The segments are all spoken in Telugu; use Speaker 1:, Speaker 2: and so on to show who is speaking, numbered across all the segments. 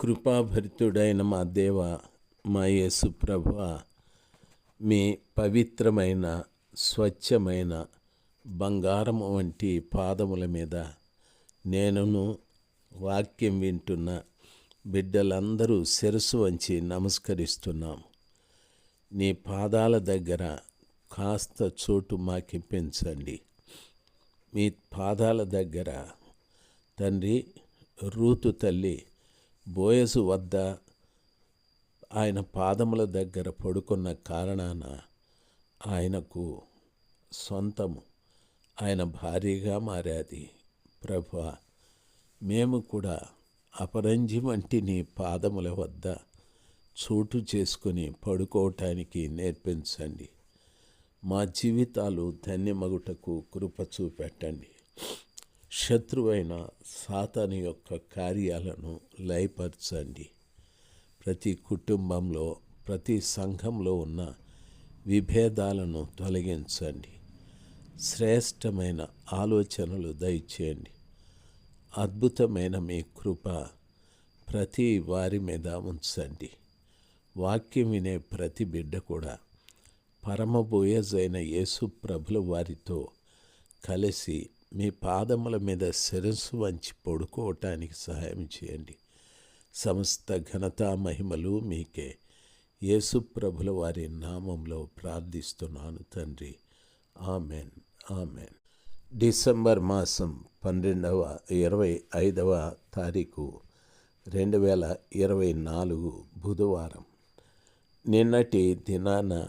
Speaker 1: కృపాభరితుడైన మా దేవ మా యేసు ప్రభు మీ పవిత్రమైన స్వచ్ఛమైన బంగారం వంటి పాదముల మీద నేనును వాక్యం వింటున్న బిడ్డలందరూ శిరసు వంచి నమస్కరిస్తున్నాము నీ పాదాల దగ్గర కాస్త చోటు మాకిప్పించండి మీ పాదాల దగ్గర తండ్రి రూతు తల్లి బోయసు వద్ద ఆయన పాదముల దగ్గర పడుకున్న కారణాన ఆయనకు సొంతము. ఆయన భారీగా మారాది. ప్రభు మేము కూడా అపరంజి వంటి నీ పాదముల వద్ద చోటు చేసుకుని పడుకోవటానికి నేర్పించండి. మా జీవితాలు ధన్యమగుటకు కృప చూపెట్టండి. శత్రువైన సాతాను యొక్క కార్యాలను లయపరచండి. ప్రతి కుటుంబంలో ప్రతి సంఘంలో ఉన్న విభేదాలను తొలగించండి. శ్రేష్టమైన ఆలోచనలు దయచేయండి. అద్భుతమైన మీ కృప ప్రతి వారి మీద ఉంచండి. వాక్యం వినే ప్రతి బిడ్డ కూడా పరమబోయజైన యేసు ప్రభుల వారితో కలిసి మీ పాదముల మీద శిరస్సు వంచి పడుకోవటానికి సహాయం చేయండి. సమస్త ఘనత మహిమలు మీకే. యేసు ప్రభుల వారి నామంలో ప్రార్థిస్తున్నాను తండ్రి. ఆమెన్. ఆమెన్. డిసెంబర్ మాసం పన్నెండవ ఇరవై ఐదవ తారీఖు రెండు వేల ఇరవై నాలుగు బుధవారం. నిన్నటి దినాన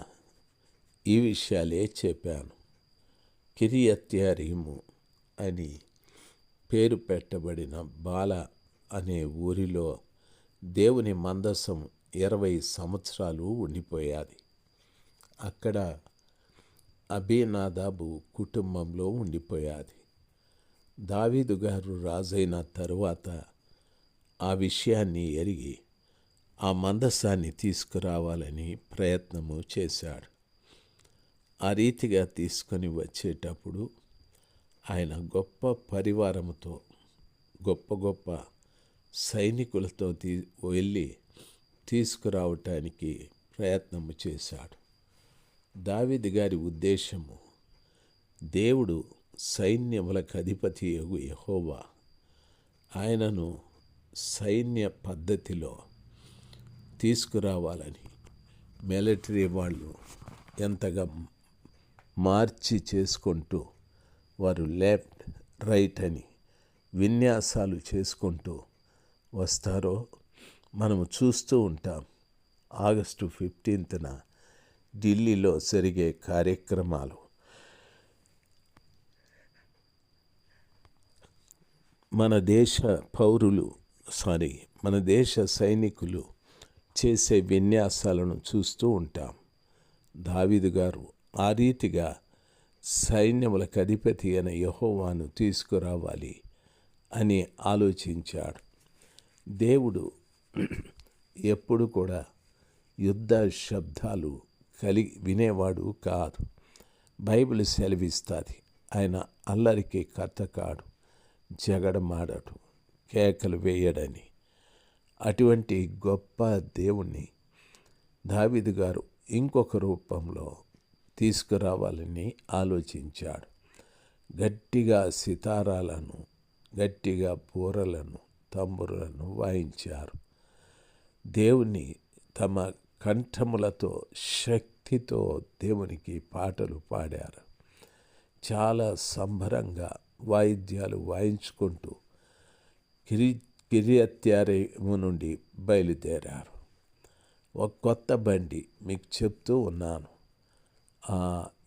Speaker 1: ఈ విషయాలే చెప్పాను. కిరియత్యారీము అని పేరు పెట్టబడిన బాల అనే ఊరిలో దేవుని మందసం ఇరవై సంవత్సరాలు ఉండిపోయాది. అక్కడ అభినాదాబు కుటుంబంలో ఉండిపోయాది. దావీదు గారు రాజైన తరువాత ఆ విషయాన్ని ఎరిగి ఆ మందసాన్ని తీసుకురావాలని ప్రయత్నము చేశాడు. ఆ రీతిగా తీసుకొని వచ్చేటప్పుడు ఆయన గొప్ప పరివారముతో గొప్ప గొప్ప సైనికులతో తీ వెళ్ళి తీసుకురావటానికి ప్రయత్నము చేశాడు. దావిది గారి ఉద్దేశము దేవుడు సైన్యములకు అధిపతి యహోవా. ఆయనను సైన్య పద్ధతిలో తీసుకురావాలని మిలిటరీ వాళ్ళు ఎంతగా మార్చి చేసుకుంటూ వారు లెఫ్ట్ రైట్ అని విన్యాసాలు చేసుకుంటూ వస్తారో మనము చూస్తూ ఉంటాం. ఆగస్టు ఫిఫ్టీన్త్న ఢిల్లీలో జరిగే కార్యక్రమాలు. మన దేశ పౌరులు సారీ మన దేశ సైనికులు చేసే విన్యాసాలను చూస్తూ ఉంటాం. దావిదు గారు ఆ రీతిగా సైన్యములకు అధిపతి అయిన యహోవాను తీసుకురావాలి అని ఆలోచించాడు. దేవుడు ఎప్పుడు కూడా యుద్ధ శబ్దాలు కలిగి వినేవాడు కాదు. బైబిల్ సెలవిస్తుంది ఆయన అల్లరికి కర్త కాడు జగడమాడడు కేకలు వేయడని. అటువంటి గొప్ప దేవుణ్ణి దావిదు గారు ఇంకొక రూపంలో తీసుకురావాలని ఆలోచించాడు. గట్టిగా సితారాలను గట్టిగా బూరలను తంబురలను వాయించారు. దేవుని తమ కంఠములతో శక్తితో దేవునికి పాటలు పాడారు. చాలా సంబరంగా వాయిద్యాలు వాయించుకుంటూ కిరి కిరియత్యారేము నుండి బయలుదేరారు. ఒక కొత్త బండి మీకు చెప్తూ ఉన్నాను.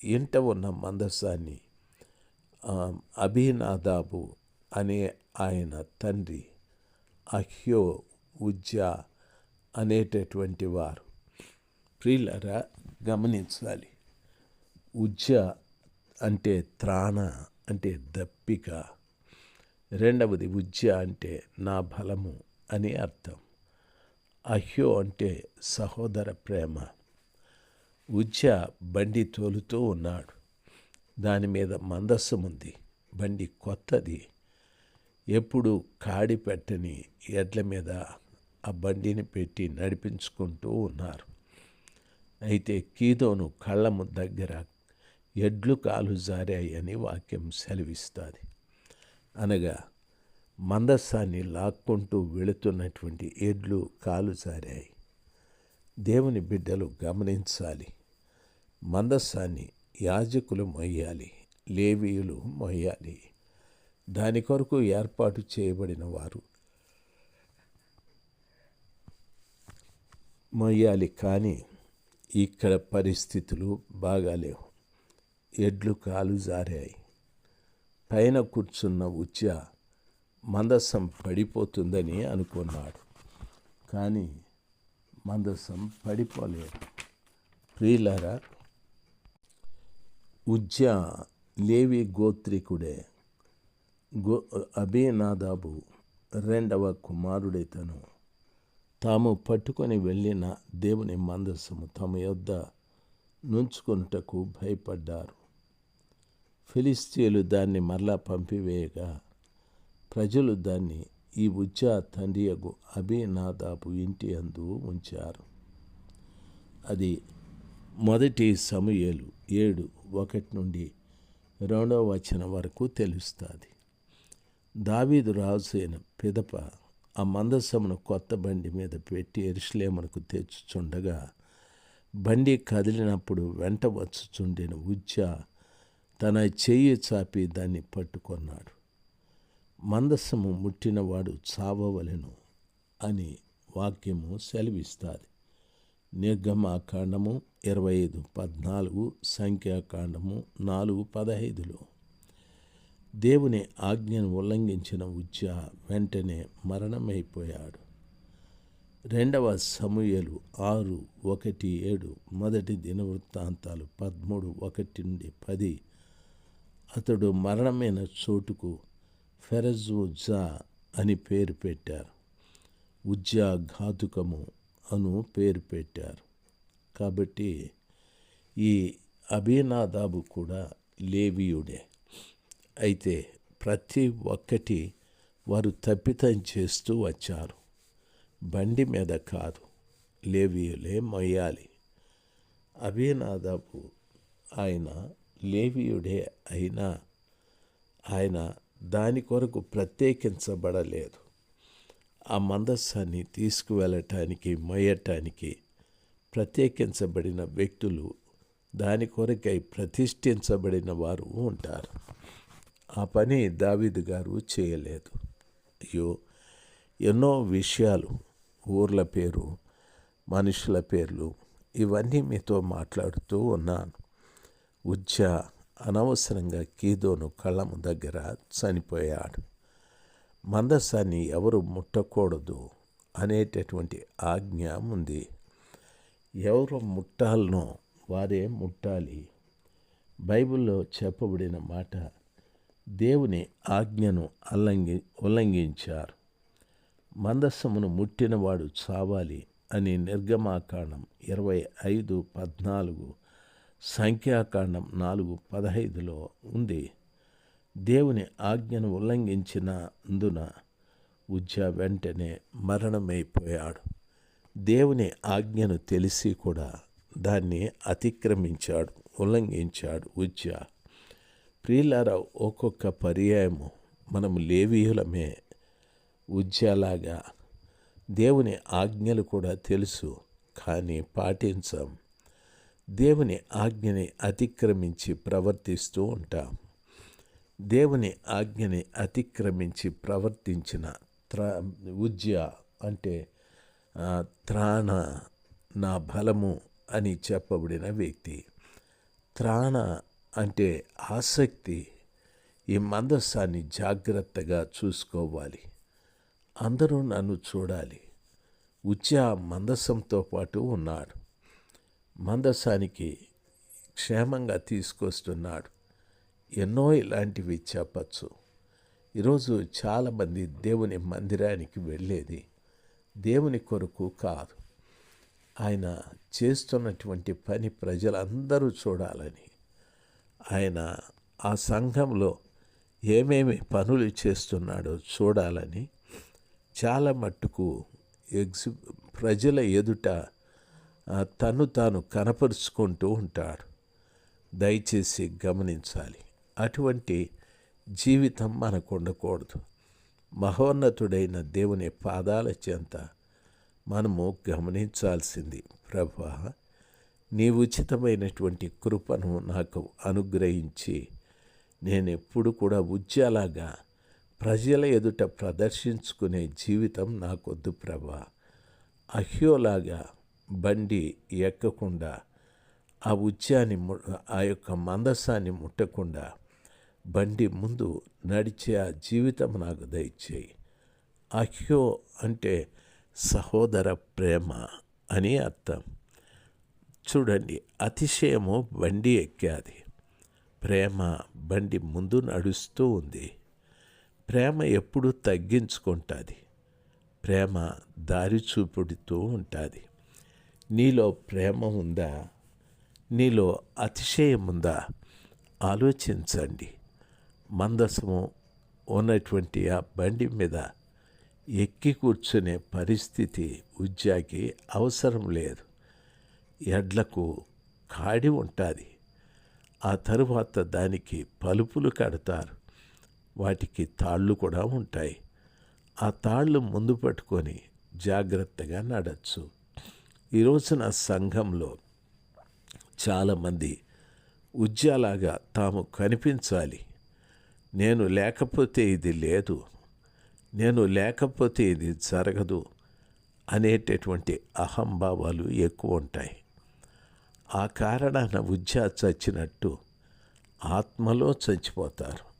Speaker 1: ఇంట ఉన్న మందసాన్ని అభినాదాబు అనే ఆయన తండ్రి అహ్యో ఉజ్జా అనేటటువంటి వారు. ప్రియులరా గమనించాలి. ఉజ్జా అంటే త్రాణ అంటే దప్పిక. రెండవది ఉజ్జ అంటే నా బలము అని అర్థం. అహ్యో అంటే సహోదర ప్రేమ. ఉజ్జ బండి తోలుతూ ఉన్నాడు. దాని మీద మందస్సం ఉంది బండి కొత్తది. ఎప్పుడు కాడి పెట్టని ఎడ్ల మీద ఆ బండిని పెట్టి నడిపించుకుంటూ ఉన్నారు. అయితే కీదోను కళ్ళము దగ్గర ఎడ్లు కాలు జారాయని వాక్యం సెలవిస్తుంది. అనగా మందస్సాన్ని లాక్కుంటూ వెళుతున్నటువంటి ఎడ్లు కాలు జారాయి. దేవుని బిడ్డలు గమనించాలి. మందస్సాన్ని యాజకులు మొయ్యాలి లేవీయులు మొయ్యాలి. దాని కొరకు ఏర్పాటు చేయబడిన వారు మొయ్యాలి కానీ ఇక్కడ పరిస్థితులు బాగాలేవు ఎడ్లు కాలు జారాయి. పైన కూర్చున్న ఉచ్చ మందసం పడిపోతుందని అనుకున్నాడు. కానీ మందసం పడిపోలేదు. ప్రియులరా ఉజ్జా లేవి గోత్రికుడే. గో అభినాదాబు రెండవ కుమారుడైతను తాము పట్టుకొని వెళ్ళిన దేవుని మందస్సము తమ యొద్ద నుంచుకొనుటకు భయపడ్డారు. ఫిలిస్తీన్లు దాన్ని మరలా పంపివేయగా ప్రజలు దాన్ని ఈ ఉజ్జా తండ్రియగు అభినాదాబు ఇంటి అందు ఉంచారు. అది మొదటి సమయలు ఏడు ఒకటి నుండి రెండవ వచనం వరకు తెలుస్తుంది. దావీదు రాజు అయిన పిదప ఆ మందసమును కొత్త బండి మీద పెట్టి ఎరుసలేమునకు తెచ్చుచుండగా బండి కదిలినప్పుడు వెంట వచ్చుచుండిన ఉజ్జ తన చెయ్యి చాపి దాన్ని పట్టుకొన్నాడు. మందస్సము ముట్టినవాడు చావవలెను అని వాక్యము సెలవిస్తుంది. నిర్గమాకాండము ఇరవై ఐదు పద్నాలుగు సంఖ్యాకాండము నాలుగు పదహైదులో. దేవుని ఆజ్ఞను ఉల్లంఘించిన ఉజ్జ వెంటనే మరణమైపోయాడు. రెండవ సమూయలు ఆరు ఒకటి ఏడు మొదటి దినవృత్తాంతాలు పదమూడు ఒకటి నుండి పది. అతడు మరణమైన చోటుకు ఫెరజ్ ఉజ్జా అని పేరు పెట్టారు. ఉజ్జా ఘాతుకము అను పేరు పెట్టారు. కాబట్టి ఈ అభినాదాబు కూడా లేవియుడే. అయితే ప్రతి ఒక్కటి వారు తప్పితం చేస్తూ వచ్చారు. బండి మీద కాదు లేవియులే మొయ్యాలి. అభినాదాబు ఆయన లేవియుడే అయినా ఆయన దాని కొరకు ప్రత్యేకించబడలేదు. ఆ మందస్సాన్ని తీసుకువెళ్ళటానికి మొయ్యటానికి ప్రత్యేకించబడిన వ్యక్తులు దాని కొరకై ప్రతిష్ఠించబడిన వారు ఉంటారు. ఆ పని దావీదు గారు చేయలేదు. అయ్యో ఎన్నో విషయాలు ఊర్ల పేరు మనుషుల పేర్లు ఇవన్నీ మీతో మాట్లాడుతూ ఉన్నాను. ఉజ్జా అనవసరంగా కీదోను కళ్ళము దగ్గర చనిపోయాడు. మందస్సాన్ని ఎవరు ముట్టకూడదు అనేటటువంటి ఆజ్ఞ ఉంది ఎవరు ముట్టాలనో వారే ముట్టాలి. బైబిల్లో చెప్పబడిన మాట దేవుని ఆజ్ఞను అల్లంఘి ఉల్లంఘించారు. మందస్సమును ముట్టినవాడు చావాలి అని నిర్గమాకాండం ఇరవై ఐదు పద్నాలుగు సంఖ్యాకాండం నాలుగు పదహైదులో ఉంది. దేవుని ఆజ్ఞను ఉల్లంఘించిన అందున ఉజ్జ వెంటనే మరణమైపోయాడు. దేవుని ఆజ్ఞను తెలిసి కూడా దాన్ని అతిక్రమించాడు ఉల్లంఘించాడు ఉజ్జ. ప్రియులారా ఒక్కొక్క పర్యాయము మనము లేవీయులమే ఉజ్జలాగా దేవుని ఆజ్ఞలు కూడా తెలుసు కానీ పాటించాం. దేవుని ఆజ్ఞని అతిక్రమించి ప్రవర్తిస్తూ ఉంటాం. దేవుని ఆజ్ఞని అతిక్రమించి ప్రవర్తించిన త్ర ఉజ్య అంటే త్రాణ నా బలము అని చెప్పబడిన వ్యక్తి. త్రాణ అంటే ఆసక్తి. ఈ మందస్సాన్ని జాగ్రత్తగా చూసుకోవాలి. అందరూ నన్ను చూడాలి. ఉచ్య మందసంతో పాటు ఉన్నాడు. మందసానికి క్షేమంగా తీసుకొస్తున్నాడు. ఎన్నో ఇలాంటివి చెప్పచ్చు. ఈరోజు చాలామంది దేవుని మందిరానికి వెళ్ళేది దేవుని కొరకు కాదు. ఆయన చేస్తున్నటువంటి పని ప్రజలందరూ చూడాలని. ఆయన ఆ సంఘంలో ఏమేమి పనులు చేస్తున్నాడో చూడాలని చాలా మట్టుకు ఎగ్జి ప్రజల ఎదుట తను తాను కనపరుచుకుంటూ ఉంటాడు. దయచేసి గమనించాలి. అటువంటి జీవితం మనకు ఉండకూడదు. మహోన్నతుడైన దేవుని పాదాల చెంత మనము గమనించాల్సింది. ప్రభా నీ ఉచితమైనటువంటి కృపను నాకు అనుగ్రహించి నేను ఎప్పుడు కూడా ఉజ్జలాగా ప్రజల ఎదుట ప్రదర్శించుకునే జీవితం నాకొద్దు ప్రభా. అహ్యోలాగా బండి ఎక్కకుండా ఆ ఉచ్చాన్ని ము- ఆ యొక్క మందసాన్ని ముట్టకుండా బండి ముందు నడిచే ఆ జీవితం నాకు దయచేయి. అహ్యో అంటే సహోదర ప్రేమ అని అర్థం. చూడండి అతిశయము బండి ఎక్కాది. ప్రేమ బండి ముందు నడుస్తూ ఉంది. ప్రేమ ఎప్పుడు తగ్గించుకుంటుంది. ప్రేమ దారి చూపుడుతూ ఉంటుంది. నీలో ప్రేమ ఉందా? నీలో అతిశయం ఉందా ఆలోచించండి. మందసము ఉన్నటువంటి ఆ బండి మీద ఎక్కి కూర్చునే పరిస్థితి ఉద్యాకి అవసరం లేదు. ఎడ్లకు కాడి ఉంటుంది. ఆ తరువాత దానికి పలుపులు కడతారు. వాటికి తాళ్ళు కూడా ఉంటాయి. ఆ తాళ్ళు ముందు పట్టుకొని జాగ్రత్తగా నడచ్చు. ఈ రోజున సంఘంలో చాలామంది ఉద్యాలాగా తాము కనిపించాలి. నేను లేకపోతే ఇది లేదు. నేను లేకపోతే ఇది జరగదు అనేటటువంటి అహంభావాలు ఎక్కువ ఉంటాయి. ఆ కారణాన ఉజ్జా చచ్చినట్టు ఆత్మలో చచ్చిపోతారు.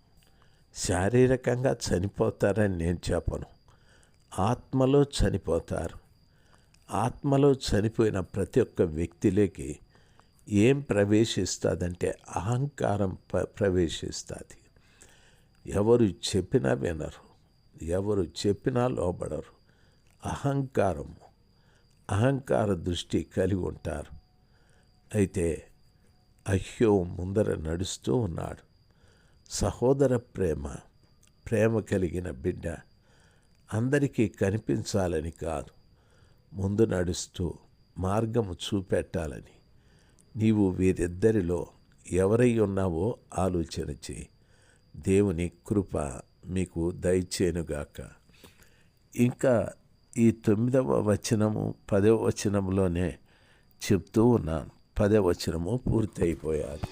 Speaker 1: శారీరకంగా చనిపోతారని నేను చెప్పను. ఆత్మలో చనిపోతారు. ఆత్మలో చనిపోయిన ప్రతి ఒక్క వ్యక్తిలోకి ఏం ప్రవేశిస్తుందంటే అహంకారం ప్ర ప్రవేశిస్తుంది. ఎవరు చెప్పినా వినరు ఎవరు చెప్పినా లోబడరు. అహంకారము అహంకార దృష్టి కలిగి ఉంటారు. అయితే అహ్యో ముందర నడుస్తూ ఉన్నాడు. సహోదర ప్రేమ ప్రేమ కలిగిన బిడ్డ అందరికీ కనిపించాలని కాదు. ముందు నడుస్తూ మార్గము చూపెట్టాలని. నీవు వీరిద్దరిలో ఎవరై ఉన్నావో ఆలోచన చేయి. దేవుని కృప మీకు దయచేనుగాక ఇంకా ఈ తొమ్మిదవ వచనము పదవ వచనంలోనే చెప్తూ ఉన్నాను. పదవ వచనము పూర్తి అయిపోయారు